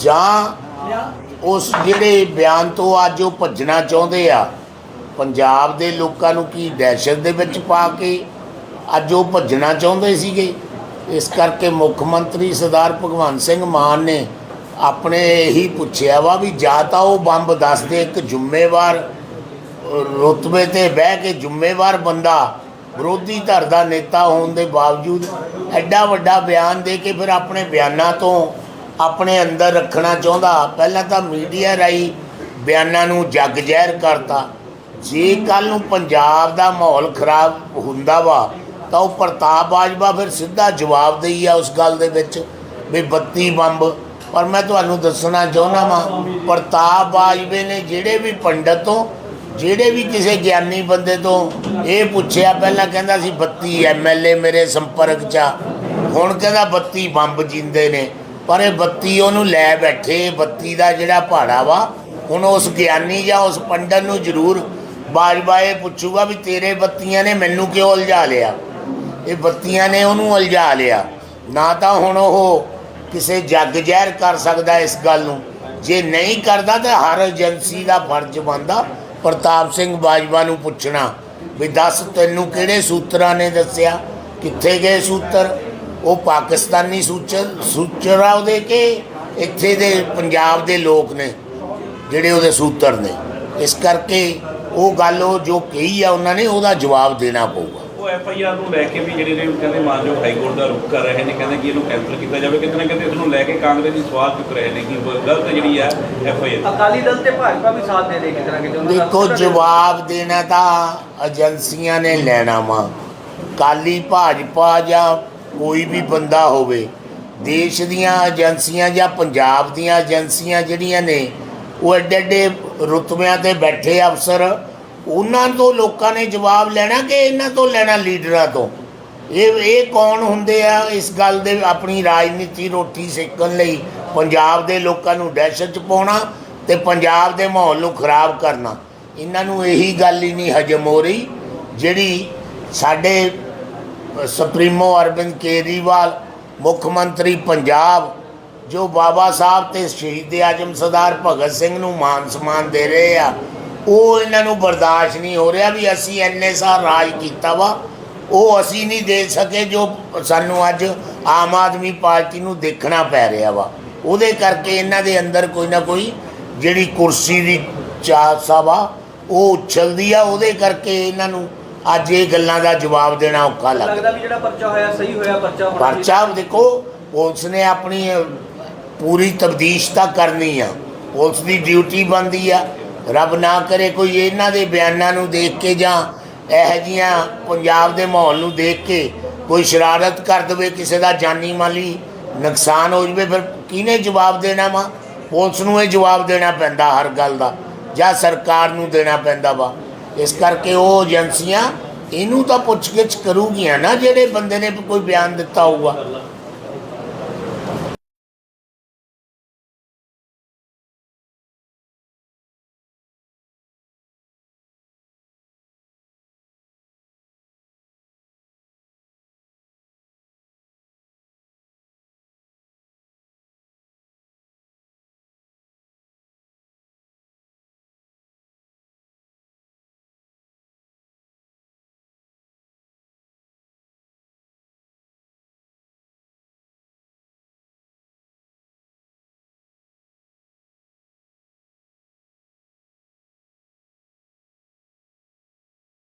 ਜਾਂ ਉਸ ਜਿਹੜੇ ਬਿਆਨ ਤੋਂ ਅੱਜ ਉਹ ਭੱਜਣਾ ਚਾਹੁੰਦੇ ਆ, ਪੰਜਾਬ ਦੇ ਲੋਕਾਂ ਨੂੰ ਕੀ ਦਹਿਸ਼ਤ ਦੇ ਵਿੱਚ ਪਾ ਕੇ ਅੱਜ ਉਹ ਭੱਜਣਾ ਚਾਹੁੰਦੇ ਸੀਗੇ? ਇਸ ਕਰਕੇ ਮੁੱਖ ਮੰਤਰੀ ਸਰਦਾਰ ਭਗਵੰਤ ਸਿੰਘ ਮਾਨ ਨੇ ਆਪਣੇ ਇਹੀ ਪੁੱਛਿਆ ਵਾ ਵੀ ਜਾਂ ਤਾਂ ਉਹ ਬੰਬ ਦੱਸਦੇ ਇੱਕ ਜ਼ਿੰਮੇਵਾਰ ਰੁਤਬੇ ਤੇ ਬਹਿ ਕੇ ਜ਼ਿੰਮੇਵਾਰ ਬੰਦਾ, ਵਿਰੋਧੀ ਧਿਰ ਦਾ ਨੇਤਾ ਹੋਣ ਦੇ ਬਾਵਜੂਦ ਐਡਾ ਵੱਡਾ ਬਿਆਨ ਦੇ ਕੇ ਫਿਰ ਆਪਣੇ ਬਿਆਨਾਂ ਤੋਂ ਆਪਣੇ ਅੰਦਰ ਰੱਖਣਾ ਚਾਹੁੰਦਾ। ਪਹਿਲਾਂ ਤਾਂ ਮੀਡੀਆ ਰਾਹੀਂ ਬਿਆਨਾਂ ਨੂੰ ਜੱਗ ਜ਼ਹਿਰ ਕਰਤਾ। ਜੇ ਕੱਲ ਨੂੰ ਪੰਜਾਬ ਦਾ ਮਾਹੌਲ ਖਰਾਬ ਹੁੰਦਾ ਵਾ, ਤਾਂ ਉਹ ਪ੍ਰਤਾਪ ਬਾਜਵਾ ਫਿਰ ਸਿੱਧਾ ਜਵਾਬ ਦੇਈ ਆ ਉਸ ਗੱਲ ਦੇ ਵਿੱਚ, ਵੀ 32 ਬੰਬ। ਪਰ ਮੈਂ ਤੁਹਾਨੂੰ ਦੱਸਣਾ ਚਾਹੁੰਦਾ ਵਾਂ, ਪ੍ਰਤਾਪ ਬਾਜਵੇ ਨੇ ਜਿਹੜੇ ਵੀ ਪੰਡਤ ਤੋਂ, ਜਿਹੜੇ ਵੀ ਕਿਸੇ ਗਿਆਨੀ ਬੰਦੇ ਤੋਂ ਇਹ ਪੁੱਛਿਆ, ਪਹਿਲਾਂ ਕਹਿੰਦਾ ਸੀ 32 ਐਮਐਲਏ ਮੇਰੇ ਸੰਪਰਕ 'ਚ ਆ। ਹੁਣ ਕਹਿੰਦਾ 32 ਬੰਬ ਜਿੰਦੇ ਨੇ। ਪਰ ਇਹ 32 ਉਹਨੂੰ ਲੈ ਬੈਠੇ 32 ਦਾ ਜਿਹੜਾ ਪਹਾੜਾ ਵਾ, ਹੁਣ ਉਸ ਗਿਆਨੀ ਜਾਂ ਉਸ ਪੰਡਤ ਨੂੰ ਜ਼ਰੂਰ ਬਾਜਵਾ ਇਹ ਪੁੱਛੂਗਾ ਵੀ ਤੇਰੇ ਬੱਤੀਆਂ ਨੇ ਮੈਨੂੰ ਕਿਉਂ ਉਲਝਾ ਲਿਆ? ਇਹ ਬੱਤੀਆਂ ਨੇ ਉਹਨੂੰ ਉਲਝਾ ਲਿਆ। ਨਾ ਤਾਂ ਹੁਣ ਉਹ ਕਿਸੇ ਜੱਗ ਜ਼ਹਿਰ ਕਰ ਸਕਦਾ ਇਸ ਗੱਲ ਨੂੰ। ਜੇ ਨਹੀਂ ਕਰਦਾ ਤਾਂ ਹਰ ਏਜੰਸੀ ਦਾ ਫਰਜ਼ ਬਣਦਾ ਪ੍ਰਤਾਪ ਸਿੰਘ ਬਾਜਵਾ ਨੂੰ ਪੁੱਛਣਾ ਵੀ ਦੱਸ ਤੈਨੂੰ ਕਿਹੜੇ ਸੂਤਰਾਂ ਨੇ ਦੱਸਿਆ? ਕਿੱਥੇ ਗਏ ਸੂਤਰ? ਉਹ ਪਾਕਿਸਤਾਨੀ ਸੂਚਰ ਸੂਚਰ ਉਹਦੇ ਕਿ ਇੱਥੇ ਦੇ ਪੰਜਾਬ ਦੇ ਲੋਕ ਨੇ ਜਿਹੜੇ ਉਹਦੇ ਸੂਤਰ ਨੇ। ਇਸ ਕਰਕੇ ਉਹ ਗੱਲ ਉਹ ਜੋ ਕਹੀ ਆ ਉਹਨਾਂ ਨੇ ਉਹਦਾ ਜਵਾਬ ਦੇਣਾ ਪਊਗਾ। ਉਹ ਐਫ ਆਈ ਆਰ ਨੂੰ ਲੈ ਕੇ ਵੀ ਜਿਹੜੇ ਨੇ ਕਹਿੰਦੇ ਹਾਈ ਕੋਰਟ ਦਾ ਰੁਖ ਕਰ ਰਹੇ ਨੇ ਕਹਿੰਦੇ ਕਿ ਇਹਨੂੰ ਕੈਂਸਲ ਕੀਤਾ ਜਾਵੇ। ਕਿਤੇ ਨਾ ਕਿਤੇ ਇਸ ਨੂੰ ਲੈ ਕੇ ਕਾਂਗਰਸ ਦੀ ਸਵਾਲ ਚੁੱਕ ਰਹੇ ਨੇ ਕਿ ਉਹ ਗਲਤ ਜਿਹੜੀ ਹੈ F I R. Akali Dal ਤੇ ਭਾਜਪਾ ਵੀ ਸਾਥ ਦੇ ਦੇ ਕਿਤੇ ਨਾ ਕਿਤੇ ਉਹਨਾਂ ਦਾ ਦੇਖੋ ਜਵਾਬ ਦੇਣਾ ਤਾਂ ਏਜੰਸੀਆਂ ਨੇ ਲੈਣਾ ਵਾ। ਕਾਲੀ ਭਾਜਪਾ ਜਾਂ ਕੋਈ ਵੀ ਬੰਦਾ ਹੋਵੇ, ਦੇਸ਼ ਦੀਆਂ ਏਜੰਸੀਆਂ ਜਾਂ ਪੰਜਾਬ ਦੀਆਂ ਏਜੰਸੀਆਂ ਜਿਹੜੀਆਂ ਨੇ, ਉਹ ਐਡੇ ਐਡੇ ਰੁਤਬਿਆਂ ਤੇ ਬੈਠੇ ਅਫਸਰ, ਉਹਨਾਂ ਤੋਂ ਲੋਕਾਂ ਨੇ ਜਵਾਬ ਲੈਣਾ ਕਿ ਇਹਨਾਂ ਤੋਂ ਲੈਣਾ ਲੀਡਰਾਂ ਤੋਂ? ਇਹ ਇਹ ਕੌਣ ਹੁੰਦੇ ਆ ਇਸ ਗੱਲ ਦੇ ਆਪਣੀ ਰਾਜਨੀਤੀ ਰੋਟੀ ਸੇਕਣ ਲਈ? ਪੰਜਾਬ ਦੇ ਲੋਕਾਂ ਨੂੰ ਦਹਿਸ਼ਤ ਚ ਪਾਉਣਾ ਤੇ ਪੰਜਾਬ ਦੇ ਮਾਹੌਲ ਨੂੰ ਖਰਾਬ ਕਰਨਾ। ਇਹਨਾਂ ਨੂੰ ਇਹੀ ਗੱਲ ਹੀ ਨਹੀਂ ਹਜਮ ਹੋ ਰਹੀ, ਜਿਹੜੀ ਸਾਡੇ ਸੁਪਰੀਮੋ ਅਰਵਿੰਦ ਕੇਜਰੀਵਾਲ, ਮੁੱਖ ਮੰਤਰੀ ਪੰਜਾਬ, ਜੋ ਬਾਬਾ ਸਾਹਿਬ ਤੇ ਸ਼ਹੀਦ ਆਜਮ ਸਰਦਾਰ ਭਗਤ ਸਿੰਘ ਨੂੰ ਮਾਨ ਸਨਮਾਨ ਦੇ ਰਹੇ ਆ, ਉਹ ਇਹਨਾਂ ਨੂੰ ਬਰਦਾਸ਼ਤ ਨਹੀਂ ਹੋ ਰਿਹਾ ਵੀ ਅਸੀਂ ਇੰਨੇ ਸਾਲ ਰਾਜ ਕੀਤਾ ਵਾ, ਉਹ ਅਸੀਂ ਨਹੀਂ ਦੇ ਸਕੇ ਜੋ ਸਾਨੂੰ ਅੱਜ ਆਮ ਆਦਮੀ ਪਾਰਟੀ ਨੂੰ ਦੇਖਣਾ ਪੈ ਰਿਹਾ ਵਾ। ਉਹਦੇ ਕਰਕੇ ਇਹਨਾਂ ਦੇ ਅੰਦਰ ਕੋਈ ਨਾ ਕੋਈ ਜਿਹੜੀ ਕੁਰਸੀ ਦੀ ਚਾਹਤਾ ਵਾ ਉਹ ਉਛਲਦੀ ਆ, ਉਹਦੇ ਕਰਕੇ ਇਹਨਾਂ ਨੂੰ ਅੱਜ ਇਹ ਗੱਲਾਂ ਦਾ ਜਵਾਬ ਦੇਣਾ ਔਖਾ ਲੱਗਦਾ ਲੱਗਦਾ ਵੀ ਜਿਹੜਾ ਪਰਚਾ ਹੋਇਆ ਸਹੀ ਹੋਇਆ ਪਰਚਾ ਹੋਣਾ ਪਰਚਾ ਦੇਖੋ ਪੁਲਿਸ ਨੇ ਆਪਣੀ ਪੂਰੀ ਤਬਦੀਸ਼ ਤਾਂ ਕਰਨੀ ਆ। ਪੁਲਿਸ ਦੀ ਡਿਊਟੀ ਬਣਦੀ ਆ। ਰੱਬ ਨਾ ਕਰੇ ਕੋਈ ਇਹਨਾਂ ਦੇ ਬਿਆਨਾਂ ਨੂੰ ਦੇਖ ਕੇ ਜਾਂ ਇਹੋ ਜਿਹੀਆਂ ਪੰਜਾਬ ਦੇ ਮਾਹੌਲ ਨੂੰ ਦੇਖ ਕੇ ਕੋਈ ਸ਼ਰਾਰਤ ਕਰ ਦਵੇ ਕਿਸੇ ਦਾ ਜਾਨੀ ਮਾਲੀ ਨੁਕਸਾਨ ਹੋ ਜਵੇ ਫਿਰ ਕਿਹਨੇ ਜਵਾਬ ਦੇਣਾ ਵਾ? ਪੁਲਿਸ ਨੂੰ ਇਹ ਜਵਾਬ ਦੇਣਾ ਪੈਂਦਾ ਹਰ ਗੱਲ ਦਾ ਜਾਂ ਸਰਕਾਰ ਨੂੰ ਦੇਣਾ ਪੈਂਦਾ ਵਾ। ਇਸ ਕਰਕੇ ਉਹ ਏਜੰਸੀਆਂ ਇਹਨੂੰ ਤਾਂ ਪੁੱਛਗਿੱਛ ਕਰੂਗੀਆਂ ਨਾ, ਜਿਹੜੇ ਬੰਦੇ ਨੇ ਕੋਈ ਬਿਆਨ ਦਿੱਤਾ ਹੋਊਗਾ।